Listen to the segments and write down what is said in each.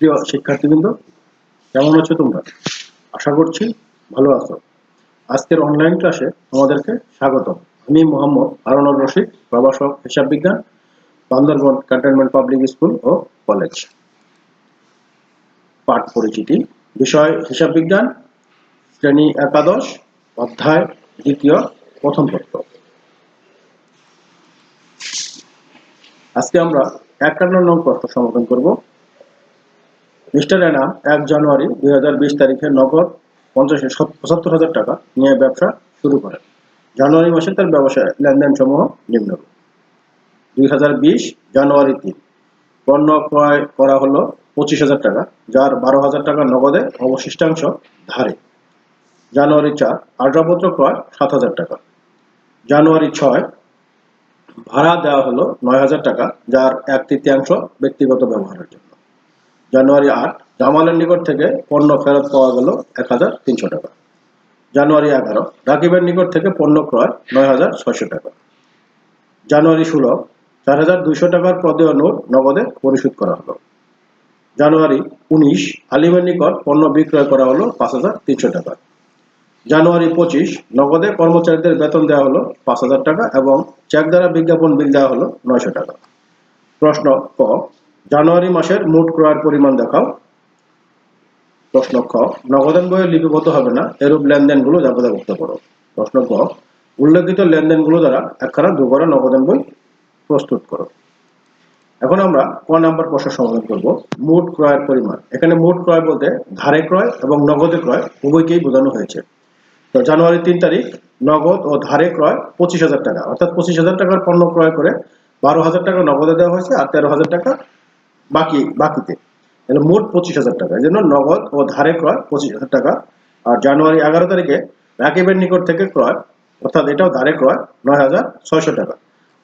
প্রিয় শিক্ষার্থীবৃন্দ, কেমন আছো তোমরা? আশা করছি ভালো আছো। আজকের অনলাইন ক্লাসে তোমাদেরকে স্বাগত আমি মোহাম্মদ হারুনুর রশিদ, প্রভাষক, হিসাব বিজ্ঞান, বান্দরবন ক্যান্টনমেন্ট পাবলিক স্কুল ও কলেজ পাঠ পরিচিতি, বিষয় হিসাব বিজ্ঞান, শ্রেণি একাদশ, অধ্যায় দ্বিতীয়, প্রথম পত্র। আজকে আমরা একান্ন নং প্রশ্ন সমাধান করব। মিস্টার এনাম এক জানুয়ারি দুই হাজার বিশ তারিখে নগদ পঞ্চাশ পঁচাত্তর হাজার টাকা নিয়ে ব্যবসা শুরু করেন জানুয়ারি মাসে তার ব্যবসায় লেনদেন সমূহ নিম্নরূপ দুই হাজার বিশ জানুয়ারি তিন। পণ্য ক্রয় করা হলো পঁচিশ হাজার টাকা, যার বারো হাজার টাকা নগদে অবশিষ্টাংশ ধারে। জানুয়ারি চার আসবাবপত্র ক্রয় সাত হাজার টাকা। জানুয়ারি ছয়, ভাড়া দেওয়া হলো নয় হাজার টাকা, যার এক তৃতীয়াংশ ব্যক্তিগত ব্যবহারের জন্য। জানুয়ারি আট, জামালের নিকট থেকে পণ্য ফেরত পাওয়া গেল এক হাজার তিনশো টাকা। জানুয়ারি এগারো, রাকিবের নিকট থেকে পণ্য ক্রয় নয় হাজার ছয়শো টাকা। জানুয়ারি ষোলো, চার হাজার দুইশো টাকার প্রদেয় নোট নগদে পরিশোধ করা হলো। জানুয়ারি উনিশ আলিমের নিকট পণ্য বিক্রয় করা হলো পাঁচ হাজার তিনশো টাকা। জানুয়ারি পঁচিশ, নগদে কর্মচারীদের বেতন দেওয়া হলো পাঁচ হাজার টাকা এবং চেক দ্বারা বিজ্ঞাপন বিল দেওয়া হলো নয়শো টাকা। প্রশ্ন ক জানুয়ারি মাসের মোট ক্রয়ের পরিমাণ দেখাও। প্রশ্ন খ নগদান বইয়ে লিপিবদ্ধ হবে না, এরূপ লেনদেনগুলো জাবেদাভুক্ত করো। প্রশ্ন ক উল্লেখিত লেনদেনগুলো দ্বারা একখানা দুগরা নগদান বই প্রস্তুত করো। এখন আমরা ক নাম্বার প্রশ্ন সমাধান করব। মোট ক্রয়ের পরিমাণ। এখানে মোট ক্রয় বলতে ধারে ক্রয় এবং নগদে ক্রয় উভয়কেই বোঝানো হয়েছে। তো জানুয়ারি তিন তারিখ, নগদ ও ধারে ক্রয় পঁচিশ হাজার টাকা। অর্থাৎ পঁচিশ হাজার টাকার পণ্য ক্রয় করে বারো হাজার টাকা নগদে দেওয়া হয়েছে আর তেরো হাজার টাকা বাকি, বাকিতে। তাহলে মোট পঁচিশ হাজার টাকা। এই জন্য নগদ ও ধারে ক্রয় পঁচিশ হাজার টাকা। আর জানুয়ারি এগারো তারিখে রাকিবের নিকট থেকে ক্রয়, অর্থাৎ এটাও ধারে ক্রয়, নয় হাজার ছয়শো টাকা।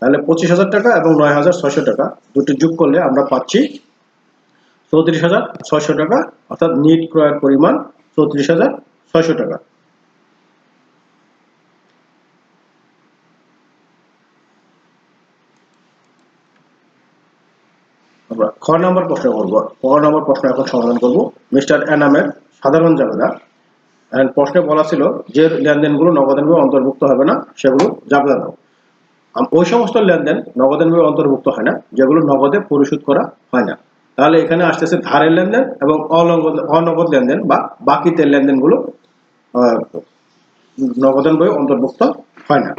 তাহলে পঁচিশ হাজার টাকা এবং নয় হাজার ছয়শো টাকা দুটি যোগ করলে আমরা পাচ্ছি চৌত্রিশ হাজার ছয়শো টাকা, অর্থাৎ নিট ক্রয়ের পরিমাণ চৌত্রিশ হাজার ছয়শো টাকা। আমরা খ নম্বর প্রশ্ন করব। ক নম্বর প্রশ্ন এখন সমাধান করব। মিস্টার এনামের সাধারণ জাবেদা প্রশ্নে বলা ছিল যে লেনদেনগুলো নগদান বই অন্তর্ভুক্ত হবে না, সেগুলো জাবেদা দাও ওই সমস্ত লেনদেন নগদান বই অন্তর্ভুক্ত হয় না, যেগুলো নগদে পরিশোধ করা হয় না। তাহলে এখানে আসতেছে ধারের লেনদেন এবং অলঙ্গদ, অনগদ লেনদেন বা বাকিতে লেনদেনগুলো নগদান বই অন্তর্ভুক্ত হয় না।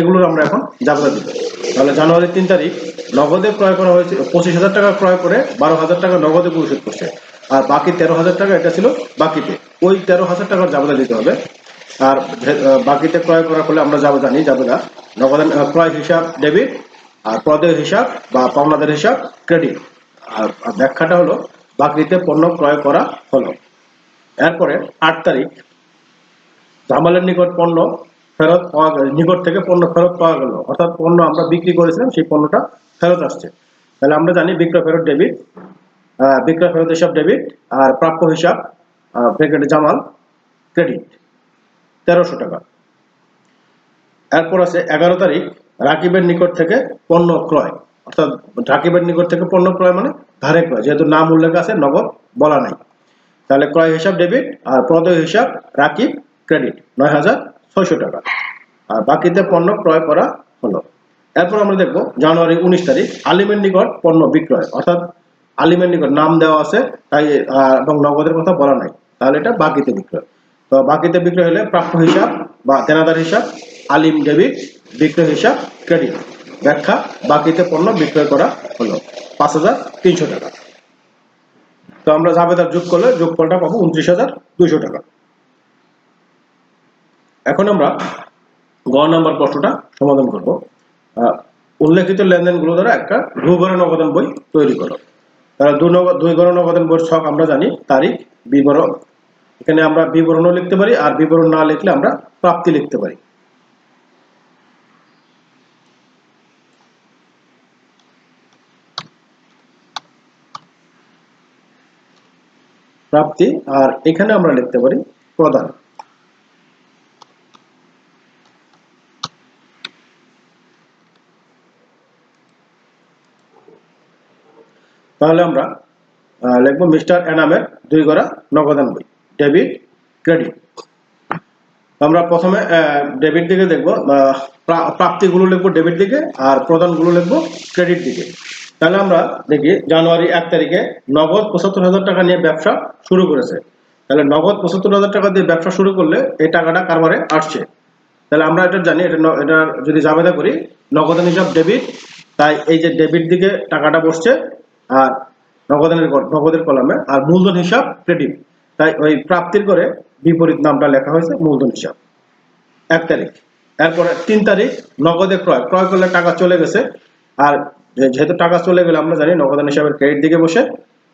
এগুলোর আমরা এখন জাবেদা দিব। তাহলে জানুয়ারি তিন তারিখ নগদে ক্রয় করা হয়েছে পঁচিশ হাজার টাকা ক্রয় করে বারো হাজার টাকা নগদে পরিশোধ করছে। আর বাকি তেরো হাজার টাকা এটা ছিল বাকিতে। ওই তেরো হাজার টাকার জাবেদা দিতে হবে। আর বাকিতে ক্রয় করার ফলে আমরা যাব জানি জাবেদা নগদান ক্রয় হিসাব ডেবিট আর প্রদেয় হিসাব বা পাওনাদের হিসাব ক্রেডিট। আর ব্যাখ্যাটা হলো বাকিতে পণ্য ক্রয় করা হলো। এরপরে আট তারিখ জামালের নিকট পণ্য ফেরত পাওয়া গেল, নিকট থেকে পণ্য ফেরত পাওয়া গেল। অর্থাৎ পণ্য আমরা বিক্রি করেছিলাম, সেই পণ্যটা ফেরত আসছে। তাহলে আমরা জানি বিক্রয় ফেরত ডেবিট বিক্রয় ফেরত হিসাব ডেবিট আর প্রাপ্য হিসাব ব্র্যাকেটে জামাল ক্রেডিট, তেরোশো টাকা। এরপর আছে এগারো তারিখ, রাকিবের নিকট থেকে পণ্য ক্রয়। অর্থাৎ রাকিবের নিকট থেকে পণ্য ক্রয় মানে ধারে ক্রয়, যেহেতু নাম উল্লেখ আছে, নগদ বলা নাই। তাহলে ক্রয় হিসাব ডেবিট আর প্রদেয় হিসাব রাকিব ক্রেডিট নয় হাজার ছয়শো টাকা। আর বাকিতে পণ্য ক্রয় করা হলো। এরপর আমরা দেখব জানুয়ারি উনিশ তারিখ, আলিমের নিকট পণ্য বিক্রয়। অর্থাৎ আলিমের নিকট নাম দেওয়া আছে, তাই এবং নগদের কথা বলা নাই। তাহলে এটা বাকিতে বিক্রয়। তো বাকিতে বিক্রয় হলে প্রাপ্য হিসাব বা দেনাদার হিসাব, আলিম ডেবিট, বিক্রয় হিসাব, ক্রেডিট। ব্যাখ্যা, বাকিতে পণ্য বিক্রয় করা হলো। পাঁচ হাজার তিনশো টাকা। তো আমরা জাবেদার যোগ করলে যোগফলটা পাবো উনত্রিশ হাজার দুইশো টাকা। এখন আমরা গ নাম্বার প্রশ্নটা সমাধান করব। উল্লেখিত লেনদেনগুলো দ্বারা একটা দুঘরে নগদান বই তৈরি করো। নগদ দুই ঘর নগদান বইয়ের ছক আমরা জানি, তারিখ, বিবরণ। এখানে আমরা বিবরণও লিখতে পারি, আর বিবরণ না লিখলে আমরা প্রাপ্তি লিখতে পারি। প্রাপ্তি, আর এখানে আমরা লিখতে পারি প্রদান। তাহলে আমরা লিখব মিস্টার এনামের দুই গড়া নগদান বই ডেবিট ক্রেডিট আমরা প্রথমে ডেবিট দিকে দেখব প্রাপ্তিগুলো লিখব ডেবিট দিকে আর প্রদানগুলো লিখব ক্রেডিট দিকে। তাহলে আমরা দেখি, জানুয়ারি এক তারিখে নগদ পঁচাত্তর হাজার টাকা নিয়ে ব্যবসা শুরু করেছে। তাহলে নগদ পঁচাত্তর হাজার টাকা দিয়ে ব্যবসা শুরু করলে এই টাকাটা কারবারে আসছে? তাহলে আমরা এটা জানি, এটা এটা যদি জাবেদা করি, নগদান হিসাব ডেবিট তাই এই যে ডেবিট দিকে টাকাটা বসছে আর নগদের নগদের কলমে আর মূলধন হিসাব ক্রেডিট তাই ওই প্রাপ্তির করে বিপরীত নামটা লেখা হয়েছে মূলধন হিসাব। এক তারিখ। এরপরে তিন তারিখ নগদে ক্রয়। ক্রয় করলে টাকা চলে গেছে। আর যেহেতু টাকা চলে গেলে আমরা জানি নগদান হিসাবের ক্রেডিট দিকে বসে।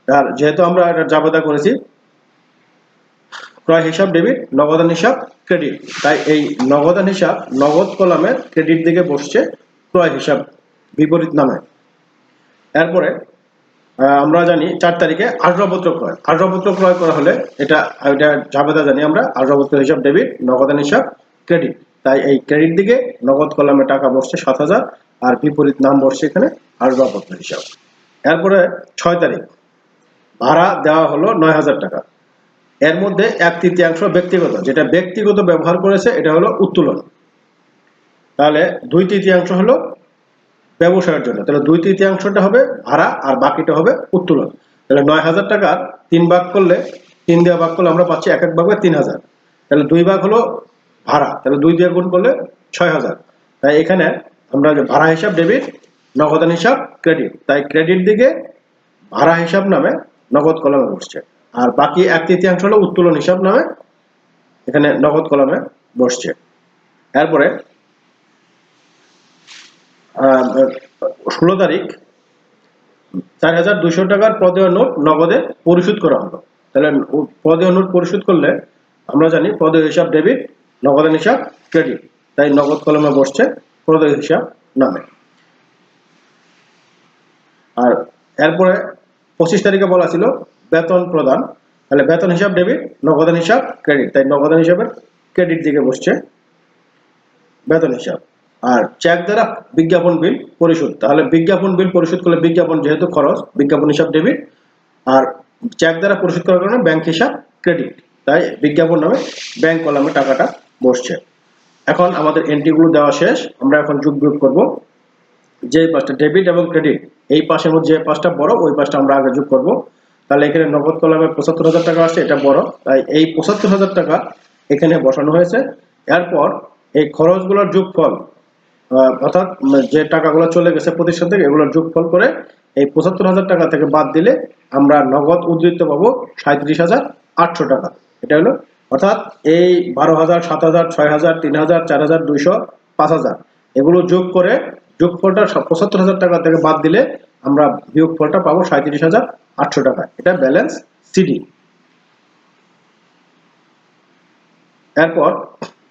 আর যেহেতু আমরা এটা জাবেদা করেছি, ক্রয় হিসাব ডেবিট নগদান হিসাব ক্রেডিট তাই এই নগদান হিসাব নগদ কলামের ক্রেডিট দিকে বসছে ক্রয় হিসাব বিপরীত নামে। এরপরে আমরা জানি চার তারিখে আসবাবপত্র ক্রয়। আসবাবপত্র ক্রয় করা হলে এটা এটা জাবেদা জানি আমরা আসবাবপত্র হিসাব ডেবিট নগদান হিসাব ক্রেডিট তাই এই ক্রেডিট দিকে নগদ কলামে টাকা বসছে সাত হাজার, আর বিপরীত নাম বসছে এখানে আসবাবপত্র হিসাব। এরপরে ছয় তারিখ, ভাড়া দেওয়া হলো নয় হাজার টাকা। এর মধ্যে এক তৃতীয়াংশ ব্যক্তিগত, যেটা ব্যক্তিগত ব্যবহার করেছে, এটা হলো উত্তোলন। তাহলে দুই তৃতীয়াংশ হলো ব্যবসায়ের জন্য। তাহলে দুই তৃতীয়াংশটা হবে ভাড়া আর বাকিটা হবে উত্তোলন। তাহলে নয় হাজার টাকার তিন ভাগ করলে তিন দেওয়া ভাগ করলে আমরা পাচ্ছি এক এক ভাগে তিন হাজার। তাহলে দুই ভাগ হলো ভাড়া। তাহলে দুই দিয়ে গুণ করলে ছয় হাজার। তাই এখানে আমরা যে ভাড়া হিসাব ডেবিট নগদান হিসাব ক্রেডিট তাই ক্রেডিট দিকে ভাড়া হিসাব নামে নগদ কলমে বসছে। আর বাকি এক তৃতীয়াংশ হলো উত্তোলন হিসাব নামে এখানে নগদ কলমে বসছে। এরপরে ষোলো তারিখ চার হাজার দুইশো টাকার পদেয় নোট নগদে পরিশোধ করা হলো। তাহলে পদেয় নোট পরিশোধ করলে আমরা জানি পদেয় হিসাব ডেবিট নগদান হিসাব ক্রেডিট। তাই নগদ কলমে বসছে পদেয় হিসাব নামে। আর এরপরে পঁচিশ তারিখে বলা ছিল বেতন প্রদান। তাহলে বেতন হিসাব ডেবিট নগদান হিসাব ক্রেডিট। তাই নগদান হিসাবের ক্রেডিট দিকে বসছে বেতন হিসাব। আর চেক দ্বারা বিজ্ঞাপন বিল পরিশোধ। তাহলে বিজ্ঞাপন বিল পরিশোধ করলে বিজ্ঞাপন যেহেতু খরচ, বিজ্ঞাপন হিসাব ডেবিট আর চেক দ্বারা পরিশোধ করার কারণে ব্যাংক হিসাব ক্রেডিট তাই বিজ্ঞাপন নামে ব্যাংক কলামে টাকাটা বসছে। এখন আমাদের এন্ট্রিগুলো দেওয়া শেষ। আমরা এখন যোগ বিয়োগ করব। যে পাঁচটা ডেবিট এবং ক্রেডিট এই পাশের মধ্যে যে পাঁচটা বড়, ওই পাঁচটা আমরা আগে যোগ করব। তাহলে এখানে নগদ কলামে পঁচাত্তর হাজার টাকা আসছে, এটা বড়। তাই এই পঁচাত্তর হাজার টাকা এখানে বসানো হয়েছে। এরপর এই খরচগুলোর যোগফল অর্থাৎ যে টাকাগুলো চলে গেছে প্রতিষ্ঠান থেকে, এগুলোর যোগফল করে এই পঁচাত্তর হাজার টাকা থেকে বাদ দিলে আমরা নগদ উদ্ধৃত পাবো সাঁত্রিশ হাজার আটশো টাকা। এটা হলো, অর্থাৎ এই বারো হাজার, সাত হাজার, ছয় হাজার, তিন হাজার, চার হাজার, দুইশো, পাঁচ হাজার। এগুলো যোগ করে যোগফলটা পঁচাত্তর হাজার টাকা থেকে বাদ দিলে আমরা বিয়োগফলটা পাবো সাঁত্রিশ হাজার আটশো টাকা। এটা ব্যালেন্স সিডি। এরপর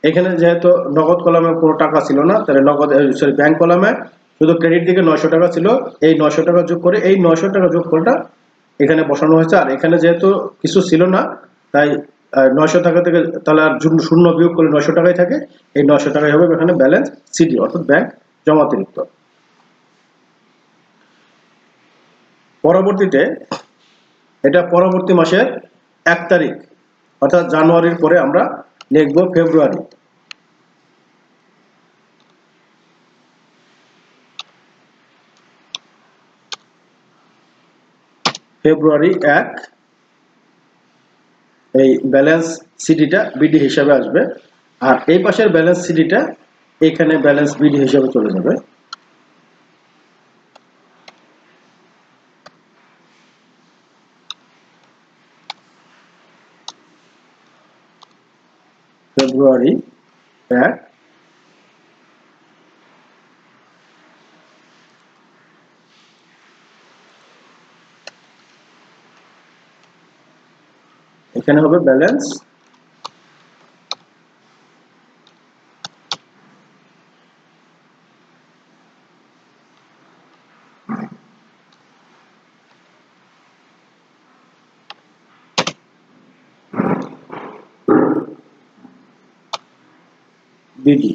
এখানে যেহেতু নগদ কলমে কোনো টাকা ছিল না, তাহলে নগদ সরি ব্যাংক কলমে শুধু ক্রেডিট দিকে নয়শো টাকা ছিল, এই নয়শো টাকা যোগ করে এই নয়শো টাকা যোগ যোগফলটা এখানে বসানো হয়েছে। আর এখানে যেহেতু কিছু ছিল না, তাই নয়শো টাকা থেকে তাহলে আর শূন্য বিয়োগ করলে নয়শো টাকাই থাকে। এই নয়শো টাকাই হবে এখানে ব্যালেন্স সিডি অর্থাৎ ব্যাংক জমাতিরিক্ত। পরবর্তীতে, এটা পরবর্তী মাসের এক তারিখ, অর্থাৎ জানুয়ারির পরে আমরা লিখব ফেব্রুয়ারি ফেব্রুয়ারি এক, এই ব্যালেন্স সিডিটা বিডি হিসাবে আসবে। আর এই পাশের ব্যালেন্স সিডিটা এখানে ব্যালেন্স বিডি হিসাবে চলে যাবে। ফেব্রুয়ারি এক এখানে হবে ব্যালেন্স বিডি